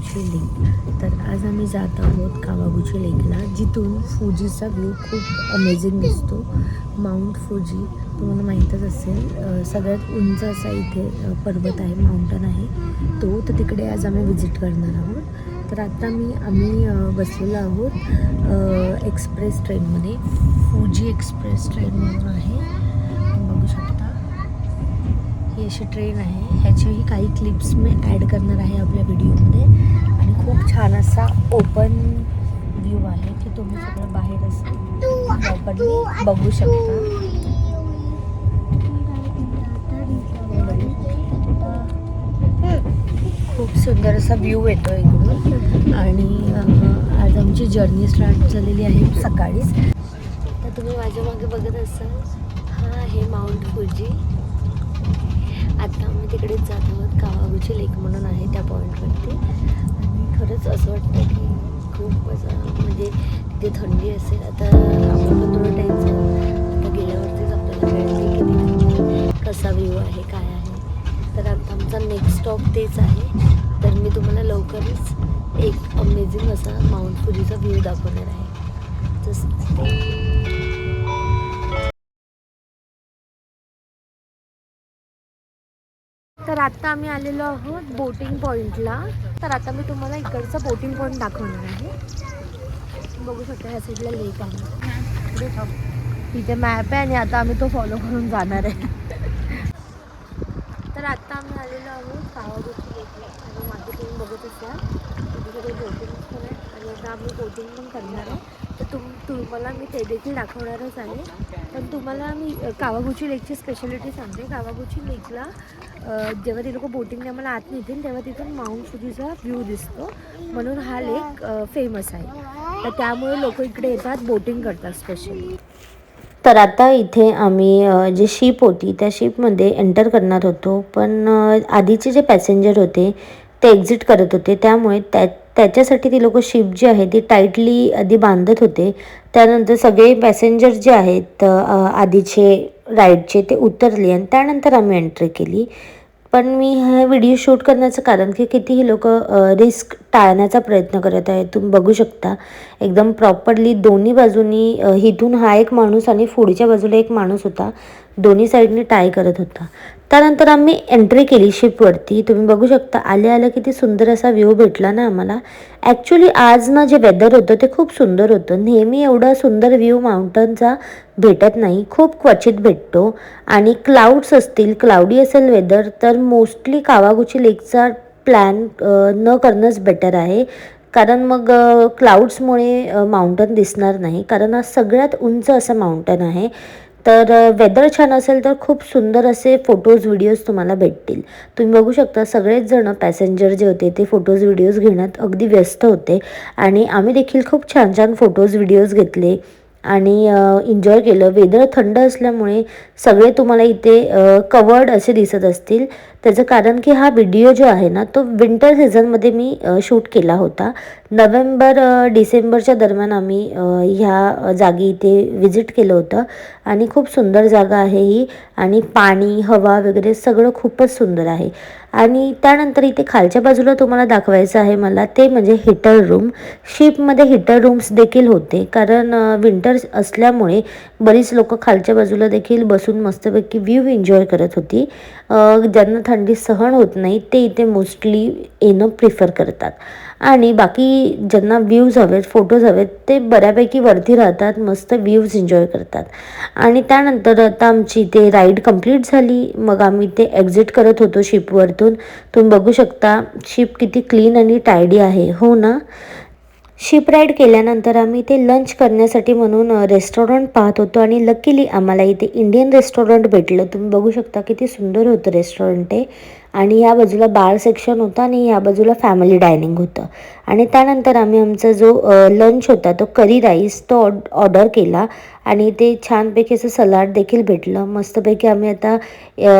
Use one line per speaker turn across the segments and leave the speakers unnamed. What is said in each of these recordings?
Kawaguchi लेक तर आज आम्ही जात आहोत कावागुची लेकला जिथून फुजीचा व्ह्यू खूप अमेझिंग दिसतो. माउंट फुजी तुम्हाला माहीतच असेल सगळ्यात उंच असा इथे पर्वत आहे माउंटन आहे. तो तर तिकडे आज आम्ही व्हिजिट करणार आहोत. तर आत्ता मी आम्ही बसलेलो आहोत एक्सप्रेस ट्रेनमध्ये फुजी एक्सप्रेस ट्रेन म्हणून आहे. तुम्ही बघू शकता. ही अशी ट्रेन आहे. ह्याचीही काही क्लिप्स मी ॲड करणार आहे आपल्या व्हिडिओमध्ये छान असा ओपन व्ह्यू आहे की तुम्ही सगळं बाहेर असं बघू शकता. खूप सुंदर असा व्ह्यू येतो इकडून. आणि आज आमची जर्नी स्टार्ट झालेली आहे सकाळीच. तर तुम्ही माझ्या मागे बघत असाल हा आहे माउंट फुजी आता आम्ही तिकडेच जात आहोत कावागुची लेक म्हणून आहे त्या पॉईंटवरती खरंच असं वाटतं की खूप असं म्हणजे तिथे थंडी असेल आता आपण थोडं टेन्शन आता गेल्यावरतीच आपल्याला कळते की तिथे कसा व्ह्यू आहे काय आहे. तर आता आमचा नेक्स्ट स्टॉप तेच आहे. तर मी तुम्हाला लवकरच एक अमेझिंग असा माउंट फुजीचा व्ह्यू दाखवणार आहे. जसं तर आता आम्ही आलेलो आहोत बोटिंग पॉईंटला तर आता मी तुम्हाला इकडचा बोटिंग पॉईंट दाखवणार आहे. बघू शकता ह्या साईडला लेक आहे. तिथे मॅप आहे आणि आता आम्ही तो फॉलो करून जाणार आहे. तर आता आम्ही आलेलो आहोत कावागोची लेकला आणि मागे तुम्ही बघत असाल. तिथे बोटिंग पण आहे आणि आता आम्ही बोटिंग पण करणार आहे. तर तुम तुम्हाला मी ते देखील दाखवणारच आहे. पण तुम्हाला मी कावागुची लेकची स्पेशालिटी सांगते. कावागुची लेकला जेव्हा ते लोक बोटिंगने आम्हाला आत नेतील तेव्हा तिथून माउंट फुजीचा व्ह्यू दिसतो. म्हणून हा लेक फेमस आहे. तर त्यामुळे लोक इकडे येतात बोटिंग करतात स्पेशली तर आता इथे आम्ही जी शिप होती त्या शिपमध्ये एंटर करणार होतो. पण आधीचे जे पॅसेंजर होते ते एक्झिट करत होते. त्यामुळे त्या त्याच्यासाठी ती लोक शिप जी आहे ती टाईटली आधी बांधत होते. त्यानंतर सगळे पॅसेंजर जे आहेत आधीचे राईडचे ते उतरले आणि त्यानंतर आम्ही एंट्री केली. पण मी हा व्हिडिओ शूट करण्याचं कारण की कितीही लोक रिस्क टाळण्याचा प्रयत्न करत आहे तुम्ही बघू शकता एकदम प्रॉपरली दोन्ही बाजूनी हिथून इथून हा एक माणूस आणि पुढच्या बाजूला एक माणूस होता. दोन्ही साईडने टाय करत होता. त्यानंतर आम्ही एंट्री केली शिपवरती तुम्ही बघू शकता आले आलं किती सुंदर असा व्ह्यू भेटला ना आम्हाला. ॲक्च्युली आज ना जे वेदर होतं ते खूप सुंदर होतं. नेहमी एवढा सुंदर व्ह्यू माउंटनचा भेटत नाही. खूप क्वचित भेटतो. आणि क्लाउड्स असतील क्लाउडी असेल वेदर तर मोस्टली कावागुची लेकचा प्लॅन न करणंच बेटर आहे. कारण मग क्लाउड्समुळे माउंटन दिसणार नाही. कारण हा सगळ्यात उंच असं माउंटन आहे. तर वेदर छान असेल तर खूप सुंदर असे फोटोज व्हिडिओज तुम्हाला भेटतील. तुम्ही बघू शकता सगळेच जण पॅसेंजर जे होते ते फोटोज व्हिडिओज घेण्यात अगदी व्यस्त होते. आणि आम्ही देखील खूप छान छान फोटोज व्हिडिओज घेतले. आणि एन्जॉय केलं. वेदर थंड असल्यामुळे सगळे तुम्हाला इथे कवर्ड असे दिसत असतील. त्याचं कारण की हा व्हिडिओ जो आहे ना तो विंटर सीझनमध्ये मी शूट केला होता. नोव्हेंबर डिसेंबरच्या दरम्यान आम्ही ह्या जागी इथे विजिट केलं होतं. आणि खूप सुंदर जागा आहे ही. आणि पाणी हवा वगैरे सगळं खूपच सुंदर आहे. आणि त्यानंतर इथे खालच्या बाजूला तुम्हाला दाखवायचं आहे मला ते म्हणजे हिटर रूम शिपमध्ये हिटर रूम्स देखील होते. कारण विंटर असल्यामुळे बरीच लोक खालच्या बाजूला देखील बसून मस्तपैकी व्ह्यू एन्जॉय करत होती. ज्यांना थंडी सहन होत नाही ते इथे मोस्टली येणं प्रिफर करतात. आणि बाकी ज्यांना व्ह्यूज हवेत फोटोज हवेत ते बऱ्यापैकी वरती राहतात मस्त व्ह्यूज एन्जॉय करतात. आणि त्यानंतर आता आमची ते राईड कंप्लीट झाली. मग आम्ही ते एक्झिट करत होतो शिपवरतून तुम्ही बघू शकता शिप किती क्लीन आणि टायडी आहे. हो ना? शिप राईड केल्यानंतर आम्ही ते लंच करण्यासाठी म्हणून रेस्टॉरंट पाहत होतो आणि लकीली आम्हाला इथे इंडियन रेस्टॉरंट भेटलं. तुम्ही बघू शकता किती सुंदर होतं रेस्टॉरंट ते आणि या बाजूला बार सेक्शन होतं आणि या बाजूला फॅमिली डायनिंग होतं. आणि त्यानंतर आम्ही आमचा जो लंच होता तो करी राईस तो ऑड ऑर्डर केला. आणि ते छानपैकी असं सलाड देखील भेटलं. मस्तपैकी आम्ही आता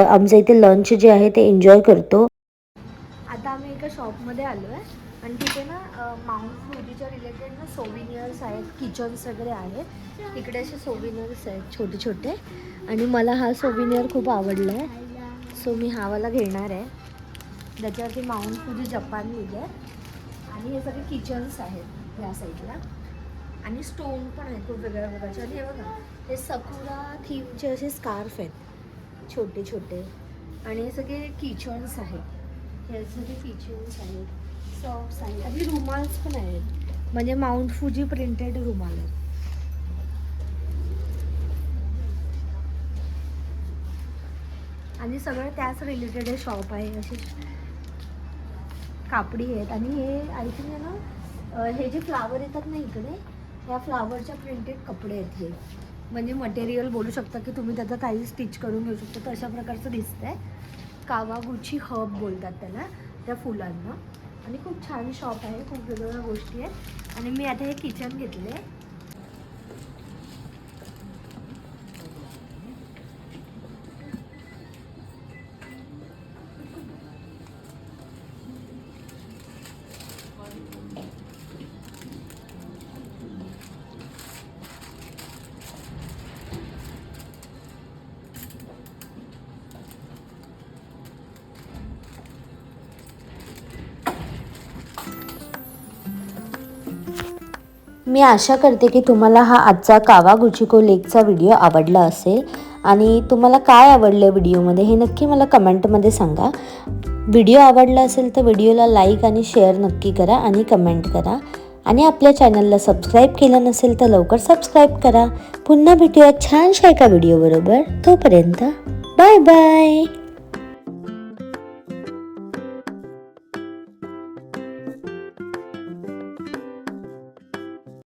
आमचं इथे लंच जे आहे ते एन्जॉय करतो. आता आम्ही एका शॉपमध्ये आलो आहे आणि तिथे ना माउंट फुजीच्या रिलेटेड ना सोविनियर्स
आहेत किचन्स वगैरे आहेत. इकडे असे सोविनियर्स आहेत छोटे छोटे आणि मला हा सोविनियर खूप आवडला आहे सो मी हावाला घेणार आहे. त्याच्यावरती माउंट फुजी जपान लिहिलं आहे. आणि हे सगळे किचन्स आहेत या साईडला. आणि स्टोन पण आहेत खूप वेगळ्या प्रकारचे. आणि हे बघा हे सकुरा थीमचे असे स्कार्फ आहेत. छोटे छोटे. आणि हे सगळे किचन्स आहेत. हे सगळे किचन्स आहेत. सॉक्स आहेत. आणि रुमाल्स पण आहेत. म्हणजे माउंट फुजी प्रिंटेड रुमाल आहेत. आणि सगळं त्याच रिलेटेड हे शॉप आहे असे कापडी आहेत. आणि हे आय थिंक आहे ना हे जे फ्लावर येतात ना इकडे या फ्लावरच्या प्रिंटेड कपडे आहेत हे. म्हणजे मटेरियल बोलू शकता की तुम्ही त्याचं काही स्टिच करून घेऊ शकता तर अशा प्रकारचं दिसतं आहे कावागुची हब बोलतात त्याला त्या फुलांना. आणि खूप छान शॉप आहे खूप वेगवेगळ्या गोष्टी आहेत. आणि मी आता हे किचन घेतले
मी आशा करते की तुम्हाला हा आजचा कावा गुचिको लेकचा व्हिडिओ आवडला असेल. आणि तुम्हाला काय आवडलं व्हिडिओमध्ये हे नक्की मला कमेंटमध्ये सांगा. व्हिडिओ आवडला असेल तर व्हिडिओला लाईक आणि शेअर नक्की करा आणि कमेंट करा. आणि आपल्या चॅनलला सबस्क्राईब केलं नसेल तर लवकर सबस्क्राईब करा. पुन्हा भेटूया छानशा एका व्हिडिओबरोबर तोपर्यंत बाय बाय